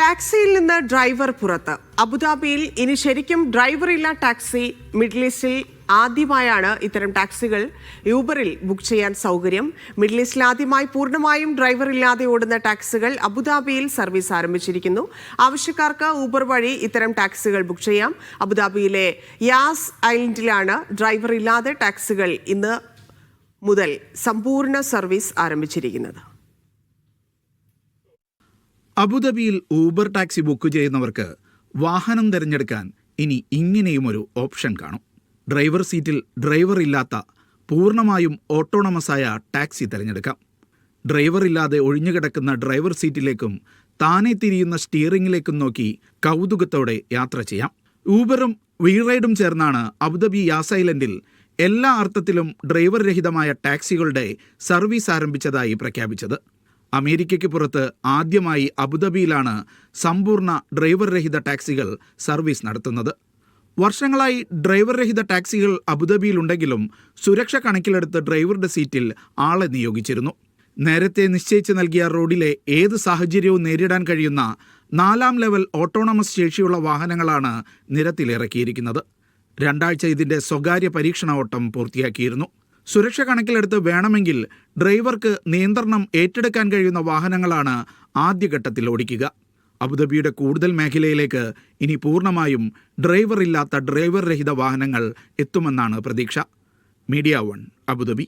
ടാക്സിയിൽ നിന്ന് ഡ്രൈവർ പുറത്ത്. അബുദാബിയിൽ ഇനി ശരിക്കും ഡ്രൈവറില്ല ടാക്സി. മിഡിൽ ഈസ്റ്റിൽ ആദ്യമായാണ് ഇത്തരം ടാക്സികൾ യൂബറിൽ ബുക്ക് ചെയ്യാൻ സൗകര്യം. മിഡിൽ ഈസ്റ്റിൽ ആദ്യമായി പൂർണമായും ഡ്രൈവർ ഇല്ലാതെ ഓടുന്ന ടാക്സികൾ അബുദാബിയിൽ സർവീസ് ആരംഭിച്ചിരിക്കുന്നു. ആവശ്യക്കാർക്ക് ഊബർ വഴി ഇത്തരം ടാക്സികൾ ബുക്ക് ചെയ്യാം. അബുദാബിയിലെ യാസ് ഐലൻഡിലാണ് ഡ്രൈവർ ഇല്ലാതെ ടാക്സികൾ ഇന്ന് മുതൽ സമ്പൂർണ സർവീസ് ആരംഭിച്ചിരിക്കുന്നത്. അബുദാബിയിൽ ഊബർ ടാക്സി ബുക്ക് ചെയ്യുന്നവർക്ക് വാഹനം തിരഞ്ഞെടുക്കാൻ ഇനി ഇങ്ങനെയും ഒരു ഓപ്ഷൻ കാണും. ഡ്രൈവർ സീറ്റിൽ ഡ്രൈവർ ഇല്ലാത്ത പൂർണമായും ഓട്ടോണമസായ ടാക്സി തിരഞ്ഞെടുക്കാം. ഡ്രൈവർ ഇല്ലാതെ ഒഴിഞ്ഞുകിടക്കുന്ന ഡ്രൈവർ സീറ്റിലേക്കും താനെ തിരിയുന്ന സ്റ്റിയറിംഗിലേക്കും നോക്കി കൗതുകത്തോടെ യാത്ര ചെയ്യാം. ഊബറും വീറൈഡും ചേർന്നാണ് അബുദാബി യാസൈലൻഡിൽ എല്ലാ അർത്ഥത്തിലും ഡ്രൈവർ രഹിതമായ ടാക്സികളുടെ സർവീസ് ആരംഭിച്ചതായി പ്രഖ്യാപിച്ചത്. അമേരിക്കയ്ക്ക് പുറത്ത് ആദ്യമായി അബുദാബിയിലാണ് സമ്പൂർണ ഡ്രൈവർ രഹിത ടാക്സികൾ സർവീസ് നടത്തുന്നത്. വർഷങ്ങളായി ഡ്രൈവർ രഹിത ടാക്സികൾ അബുദാബിയിലുണ്ടെങ്കിലും സുരക്ഷ കണക്കിലെടുത്ത് ഡ്രൈവറുടെ സീറ്റിൽ ആളെ നിയോഗിച്ചിരുന്നു. നേരത്തെ നിശ്ചയിച്ച് നൽകിയ റോഡിലെ ഏത് സാഹചര്യവും നേരിടാൻ കഴിയുന്ന നാലാം ലെവൽ ഓട്ടോണമസ് ശേഷിയുള്ള വാഹനങ്ങളാണ് നിരത്തിലിറക്കിയിരിക്കുന്നത്. രണ്ടാഴ്ച ഇതിന്റെ സ്വകാര്യ പരീക്ഷണ ഓട്ടം പൂർത്തിയാക്കിയിരുന്നു. സുരക്ഷ കണക്കിലെടുത്ത് വേണമെങ്കിൽ ഡ്രൈവർക്ക് നിയന്ത്രണം ഏറ്റെടുക്കാൻ കഴിയുന്ന വാഹനങ്ങളാണ് ആദ്യഘട്ടത്തിൽ ഓടിക്കുക. അബുദാബിയുടെ കൂടുതൽ മേഖലയിലേക്ക് ഇനി പൂർണമായും ഡ്രൈവർ ഇല്ലാത്ത ഡ്രൈവർ രഹിത വാഹനങ്ങൾ എത്തുമെന്നാണ് പ്രതീക്ഷ. Media one Abu Dhabi.